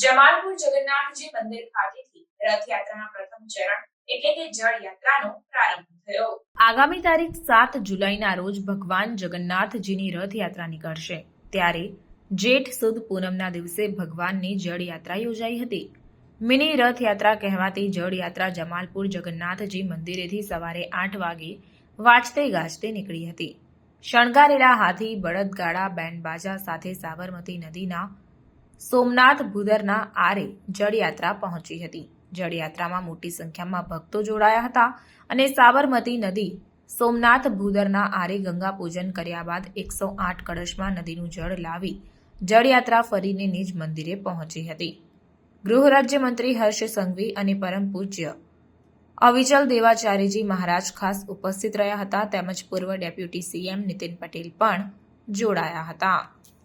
જમાલપુર જગન્નાથજી મંદિર ખાતેથી રથયાત્રાના પ્રથમ ચરણ એટલે કે જળ યાત્રાનો પ્રારંભ થયો. આગામી તારીખ સાત જુલાઈના રોજ ભગવાન જગન્નાથજીની રથયાત્રા નીકળશે. ત્યારે જેઠ સુદ પૂનમના દિવસે ભગવાનની જળયાત્રા યોજાઈ હતી. મિની રથયાત્રા કહેવાતી જળયાત્રા જમાલપુર જગન્નાથજી મંદિરેથી સવારે આઠ વાગે વાજતે ગાજતે નીકળી હતી. શણગારેલા હાથી, બળદગાડા બેન્ડ બાજા સાથે સાબરમતી નદીના સોમનાથ ભૂદરના આરે જળયાત્રા પહોંચી હતી. જળયાત્રામાં મોટી સંખ્યામાં ભક્તો જોડાયા હતા અને સાબરમતી નદી સોમનાથ ભૂદરના આરે ગંગા પૂજન કર્યા બાદ એકસો આઠ કળશમાં નદીનું જળ લાવી જળયાત્રા ફરીને નિજ મંદિરે પહોંચી હતી. ગૃહ રાજ્યમંત્રી હર્ષ સંઘવી અને પરમ પૂજ્ય અવિચલ દેવાચાર્યજી મહારાજ ખાસ ઉપસ્થિત રહ્યા હતા તેમજ પૂર્વ ડેપ્યુટી સીએમ નીતિન પટેલ પણ જોડાયા હતા.